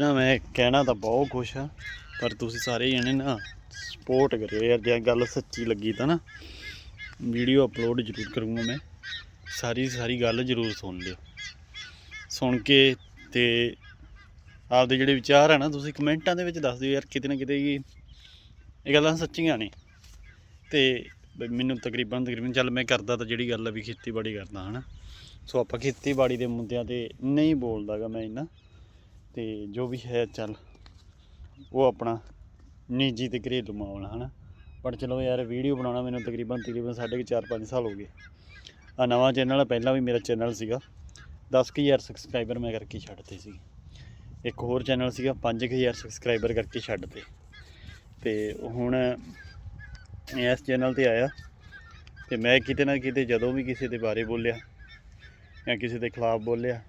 ਨਾ ਮੈਂ ਕਹਿਣਾ ਤਾਂ ਬਹੁਤ ਕੁਛ ਆ, ਪਰ ਤੁਸੀਂ ਸਾਰੇ ਜਣੇ ਨਾ ਸਪੋਰਟ ਕਰਿਓ ਯਾਰ, ਜੇ ਗੱਲ ਸੱਚੀ ਲੱਗੀ ਤਾਂ ਨਾ ਵੀਡੀਓ ਅਪਲੋਡ ਜ਼ਰੂਰ ਕਰੂੰਗਾ ਮੈਂ। ਸਾਰੀ ਸਾਰੀ ਗੱਲ ਜ਼ਰੂਰ ਸੁਣ ਲਿਓ। ਸੁਣ ਕੇ ਤੇ ਆਪਦੇ ਜਿਹੜੇ ਵਿਚਾਰ ਆ ਨਾ, ਤੁਸੀਂ ਕਮੈਂਟਾਂ ਦੇ ਵਿੱਚ ਦੱਸ ਦਿਓ ਯਾਰ ਕਿਤੇ ਨਾ ਕਿਤੇ ਕੀ ਇਹ ਗੱਲਾਂ ਸੱਚੀਆਂ ਨੇ। ਤੇ ਵੀ ਮੈਨੂੰ ਤਕਰੀਬਨ ਤਕਰੀਬਨ ਚੱਲ ਮੈਂ ਕਰਦਾ ਤਾਂ ਜਿਹੜੀ ਗੱਲ ਆ ਵੀ ਖੇਤੀਬਾੜੀ ਕਰਦਾ, ਹਨਾ। ਸੋ ਆਪਾਂ ਖੇਤੀਬਾੜੀ ਦੇ ਮੁੱਦਿਆਂ ਤੇ ਨਹੀਂ ਬੋਲਦਾਗਾ ਮੈਂ ਇੰਨਾ। ਤੇ ਜੋ ਵੀ ਹੈ ਚੱਲ, ਉਹ ਆਪਣਾ ਨਿੱਜੀ ਤੇ ਘਰੇਲੂ ਮਾਮਲਾ ਹਨਾ? ਪਰ ਚਲੋ ਯਾਰ, ਵੀਡੀਓ ਬਣਾਉਣਾ ਮੈਨੂੰ ਤਕਰੀਬਨ ਤਕਰੀਬਨ ਸਾਢੇ ਕੁ ਚਾਰ 5 ਸਾਲ ਹੋ ਗਏ। ਆ ਨਵਾਂ ਚੈਨਲ ਆ, ਪਹਿਲਾਂ ਵੀ ਮੇਰਾ ਚੈਨਲ ਸੀਗਾ। 10000 ਸਬਸਕ੍ਰਾਈਬਰ ਮੈਂ ਕਰਕੇ ਛੱਡਤੇ ਸੀ। ਇੱਕ ਹੋਰ ਚੈਨਲ ਸੀਗਾ 5000 ਸਬਸਕ੍ਰਾਈਬਰ ਕਰਕੇ ਛੱਡਤੇ। ਤੇ ਹੁਣ ਇਸ ਚੈਨਲ ਤੇ ਆਇਆ। ਤੇ ਮੈਂ ਕਿਤੇ ਨਾ ਕਿਤੇ ਜਦੋਂ ਵੀ ਕਿਸੇ ਦੇ ਬਾਰੇ ਬੋਲਿਆ ਜਾਂ ਕਿਸੇ ਦੇ ਖਿਲਾਫ ਬੋਲਿਆ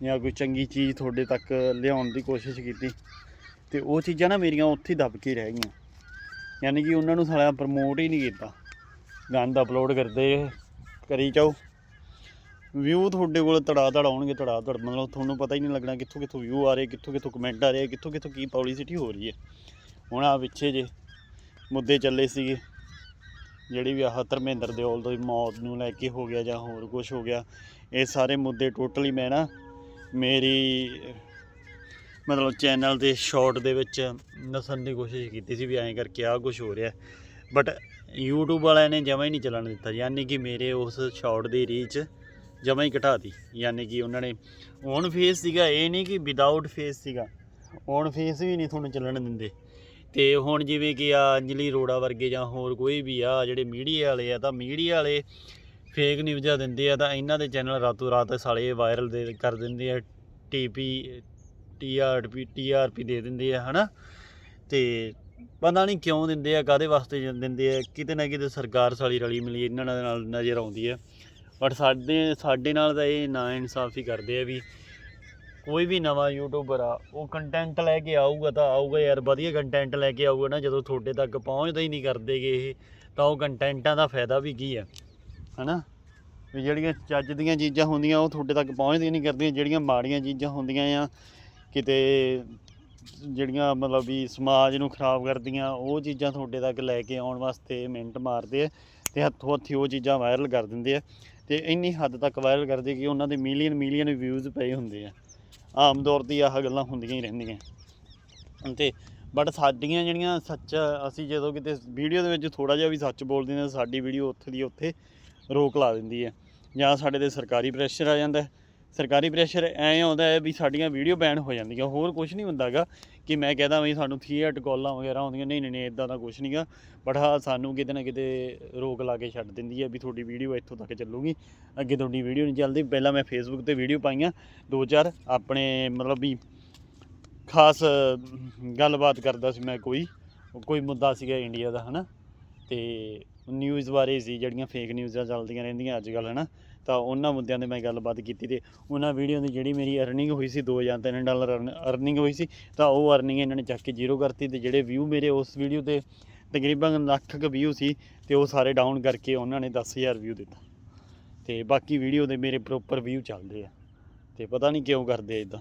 ਜਾਂ ਕੋਈ ਚੰਗੀ ਚੀਜ਼ ਤੁਹਾਡੇ ਤੱਕ ਲਿਆਉਣ ਦੀ ਕੋਸ਼ਿਸ਼ ਕੀਤੀ, ਤੇ ਉਹ ਚੀਜ਼ਾਂ ਨਾ ਮੇਰੀਆਂ ਉੱਥੇ ਹੀ ਦਬ ਕੇ ਰਹਿ ਗਈਆਂ। ਯਾਨੀ ਕਿ ਉਹਨਾਂ ਨੂੰ ਸਾਲਿਆਂ ਪ੍ਰਮੋਟ ਹੀ ਨਹੀਂ ਕੀਤਾ। ਗੰਦ ਅਪਲੋਡ ਕਰਦੇ ਕਰੀ ਜਾਓ। ਵਿਊ ਤੁਹਾਡੇ ਕੋਲ ਤੜਾ ਤੜ ਆਉਣਗੇ, ਤੜਾ ਤੜ। ਮਤਲਬ ਤੁਹਾਨੂੰ ਪਤਾ ਹੀ ਨਹੀਂ ਲੱਗਣਾ ਕਿੱਥੋਂ ਕਿੱਥੋਂ ਵਿਊ ਆ ਰਹੇ, ਕਿੱਥੋਂ ਕਿੱਥੋਂ ਕਮੈਂਟ ਆ ਰਹੇ, ਕਿੱਥੋਂ ਕਿੱਥੋਂ ਕੀ ਪਬਲਿਸਿਟੀ ਹੋ ਰਹੀ ਹੈ। ਹੁਣ ਆ ਪਿੱਛੇ ਜੇ ਮੁੱਦੇ ਚੱਲੇ ਸੀਗੇ, ਜਿਹੜੀ ਵੀ ਆਹ ਧਰਮਿੰਦਰ ਦਿਓਲ ਦੀ ਮੌਤ ਨੂੰ ਲੈ ਕੇ ਹੋ ਗਿਆ ਜਾਂ ਹੋਰ ਕੁਝ ਹੋ ਗਿਆ, ਇਹ ਸਾਰੇ ਮੁੱਦੇ ਟੋਟਲੀ ਮੈਂ ਨਾ ਮੇਰੀ, ਮਤਲਬ ਚੈਨਲ ਦੇ ਸ਼ਾਰਟ ਦੇ ਵਿੱਚ ਦੱਸਣ ਦੀ ਕੋਸ਼ਿਸ਼ ਕੀਤੀ ਸੀ ਵੀ ਐਂ ਕਰਕੇ ਆਹ ਕੁਝ ਹੋ ਰਿਹਾ। ਬਟ YouTube ਵਾਲਿਆਂ ਨੇ ਜਮਾ ਹੀ ਨਹੀਂ ਚੱਲਣ ਦਿੱਤਾ, ਯਾਨੀ ਕਿ ਮੇਰੇ ਉਸ ਸ਼ਾਰਟ ਦੀ ਰੀਚ ਜਮਾ ਹੀ ਘਟਾਤੀ ਯਾਨੀ ਕਿ ਉਹਨਾਂ ਨੇ ਔਨ ਫੇਸ ਸੀਗਾ, ਇਹ ਨਹੀਂ ਕਿ ਵਿਦਆਊਟ ਫੇਸ ਸੀਗਾ ਔਨ ਫੇਸ ਵੀ ਨਹੀਂ ਤੁਹਾਨੂੰ ਚੱਲਣ ਦਿੰਦੇ। ਤੇ ਹੁਣ ਜਿਵੇਂ ਕਿ ਆ, ਅੰਜਲੀ ਰੋੜਾ ਵਰਗੇ ਜਾਂ ਹੋਰ ਕੋਈ ਵੀ ਆ, ਜਿਹੜੇ ਮੀਡੀਆ ਵਾਲੇ ਆ, ਤਾਂ ਮੀਡੀਆ ਵਾਲੇ ਫੇਕ ਨਿਊਜ਼ਾਂ ਦਿੰਦੇ ਆ ਤਾਂ ਇਹਨਾਂ ਦੇ ਚੈਨਲ ਰਾਤੋਂ ਰਾਤ ਸਾਲੇ ਵਾਇਰਲ ਦੇ ਕਰ ਦਿੰਦੇ ਆ ਟੀਪੀ ਟੀਆਰਪੀ ਟੀਆਰਪੀ ਦੇ ਦਿੰਦੇ ਆ, ਹਨਾ? ਤੇ ਪਤਾ ਨਹੀਂ ਕਿਉਂ ਦਿੰਦੇ ਆ ਕਾਦੇ ਵਾਸਤੇ ਦਿੰਦੇ ਆ? ਕਿਤੇ ਨਾ ਕਿਤੇ ਸਰਕਾਰ ਸਾਲੀ ਰਲੀ ਮਿਲੀ ਇਹਨਾਂ ਦੇ ਨਾਲ ਨਜ਼ਰ ਆਉਂਦੀ ਆ। ਬਟ ਸਾਡੇ ਸਾਡੇ ਨਾਲ ਤਾਂ ਇਹ ਨਾ ਇਨਸਾਫੀ ਕਰਦੇ ਆ ਵੀ ਕੋਈ ਵੀ ਨਵਾਂ ਯੂਟਿਊਬਰ ਆ, ਉਹ ਕੰਟੈਂਟ ਲੈ ਕੇ ਆਊਗਾ ਤਾਂ ਆਊਗਾ ਯਾਰ, ਵਧੀਆ ਕੰਟੈਂਟ ਲੈ ਕੇ ਆਊਗਾ ਨਾ, ਜਦੋਂ ਤੁਹਾਡੇ ਤੱਕ ਪਹੁੰਚਦਾ ਹੀ ਨਹੀਂ ਕਰਦੇਗੇ ਇਹ, ਤਾਂ ਉਹ ਕੰਟੈਂਟਾਂ ਦਾ ਫਾਇਦਾ ਵੀ ਕੀ ਆ? ਹਨਾ? ਵੀ ਜਿਹੜੀਆਂ ਚੱਜ ਦੀਆਂ ਚੀਜ਼ਾਂ ਹੁੰਦੀਆਂ, ਉਹ ਤੁਹਾਡੇ ਤੱਕ ਪਹੁੰਚਦੀਆਂ ਨਹੀਂ ਕਰਦੀਆਂ, ਜਿਹੜੀਆਂ ਮਾੜੀਆਂ ਚੀਜ਼ਾਂ ਹੁੰਦੀਆਂ ਆ, ਕਿਤੇ ਜਿਹੜੀਆਂ ਮਤਲਬ ਵੀ ਸਮਾਜ ਨੂੰ ਖਰਾਬ ਕਰਦੀਆਂ, ਉਹ ਚੀਜ਼ਾਂ ਤੁਹਾਡੇ ਤੱਕ ਲੈ ਕੇ ਆਉਣ ਵਾਸਤੇ ਮਿੰਟ ਮਾਰਦੇ ਆ ਤੇ ਹੱਥੋਂ ਹੱਥੀ ਉਹ ਚੀਜ਼ਾਂ ਵਾਇਰਲ ਕਰ ਦਿੰਦੇ ਆ ਤੇ ਇੰਨੀ ਹੱਦ ਤੱਕ ਵਾਇਰਲ ਕਰਦੇ ਕਿ ਉਹਨਾਂ ਦੇ ਮਿਲੀਅਨ ਮਿਲੀਅਨ ਵਿਊਜ਼ ਪਏ ਹੁੰਦੇ ਆ। ਆਮ ਤੌਰ ਤੇ ਆਹ ਗੱਲਾਂ ਹੁੰਦੀਆਂ ਹੀ ਰਹਿੰਦੀਆਂ। ਤੇ ਬਟ ਸਾਡੀਆਂ ਜਿਹੜੀਆਂ ਸੱਚ ਅਸੀਂ ਜਦੋਂ ਕਿਤੇ ਵੀਡੀਓ ਦੇ ਵਿੱਚ ਥੋੜਾ ਜਿਹਾ ਵੀ ਸੱਚ ਬੋਲਦੇ ਨੇ ਤਾਂ ਸਾਡੀ ਵੀਡੀਓ ਉੱਥੇ ਦੀ ਉੱਥੇ ਰੋਕ ਲਾ ਦਿੰਦੀ ਹੈ ਜਾਂ ਸਾਡੇ ਤੇ ਸਰਕਾਰੀ ਪ੍ਰੈਸ਼ਰ ਆ ਜਾਂਦਾ ਸਰਕਾਰੀ ਪ੍ਰੈਸ਼ਰ ਐਂ ਆਉਂਦਾ ਹੈ ਵੀ ਸਾਡੀਆਂ ਵੀਡੀਓ ਬੈਨ ਹੋ ਜਾਂਦੀਆਂ, ਹੋਰ ਕੁਝ ਨਹੀਂ ਹੁੰਦਾਗਾ ਕਿ ਮੈਂ ਕਹਦਾ ਵੀ ਸਾਨੂੰ ਥੀਏਟ ਕਾਲਾਂ ਵਗੈਰਾ ਆਉਂਦੀਆਂ, ਨਹੀਂ ਨਹੀਂ ਨਹੀਂ ਇਦਾਂ ਦਾ ਕੁਝ ਨਹੀਂਗਾ ਬਟ ਹਾਂ, ਸਾਨੂੰ ਕਿਤੇ ਨਾ ਕਿਤੇ ਰੋਕ ਲਾ ਕੇ ਛੱਡ ਦਿੰਦੀ ਹੈ ਵੀ ਤੁਹਾਡੀ ਵੀਡੀਓ ਇੱਥੋਂ ਤੱਕ ਚੱਲੂਗੀ। ਅੱਗੇ ਤੁਹਾਡੀ ਵੀਡੀਓ ਨਹੀਂ ਚੱਲਦੀ। ਪਹਿਲਾਂ ਮੈਂ ਫੇਸਬੁੱਕ ਤੇ ਵੀਡੀਓ ਪਾਈਆਂ। ਦੋ ਚਾਰ ਆਪਣੇ ਮਤਲਬ ਵੀ ਖਾਸ ਗੱਲਬਾਤ ਕਰਦਾ ਸੀ ਮੈਂ ਕੋਈ ਕੋਈ ਮੁੱਦਾ ਸੀਗਾ ਇੰਡੀਆ ਦਾ, ਹਨਾ? ਤੇ ਨਿਊਜ਼ ਬਾਰੇ ਸੀ, ਜਿਹੜੀਆਂ ਫੇਕ ਨਿਊਜ਼ਾਂ ਚੱਲਦੀਆਂ ਰਹਿੰਦੀਆਂ ਅੱਜ ਕੱਲ੍ਹ ਹਨਾ? ਤਾਂ ਉਹਨਾਂ ਮੁੱਦਿਆਂ 'ਤੇ ਮੈਂ ਗੱਲਬਾਤ ਕੀਤੀ ਤੇ ਉਹਨਾਂ ਵੀਡੀਓ ਦੀ ਜਿਹੜੀ ਮੇਰੀ ਅਰਨਿੰਗ ਹੋਈ ਸੀ 2 ਜਾਂ 3 ਡਾਲਰ ਅਰਨਿੰਗ ਹੋਈ ਸੀ, ਤਾਂ ਉਹ ਅਰਨਿੰਗ ਇਹਨਾਂ ਨੇ ਚੱਕ ਕੇ ਜ਼ੀਰੋ ਕਰਤੀ ਤੇ ਜਿਹੜੇ ਵਿਊ ਮੇਰੇ ਉਸ ਵੀਡੀਓ ਤੇ ਤਕਰੀਬਨ ਲੱਖ ਕੁ ਵਿਊ ਸੀ ਤੇ ਉਹ ਸਾਰੇ ਡਾਊਨ ਕਰਕੇ ਉਹਨਾਂ ਨੇ 10000 ਵਿਊ ਦਿੱਤਾ। ਤੇ ਬਾਕੀ ਵੀਡੀਓ ਦੇ ਮੇਰੇ ਪ੍ਰੋਪਰ ਵਿਊ ਚੱਲਦੇ ਆ। ਤੇ ਪਤਾ ਨਹੀਂ ਕਿਉਂ ਕਰਦੇ ਇਦਾਂ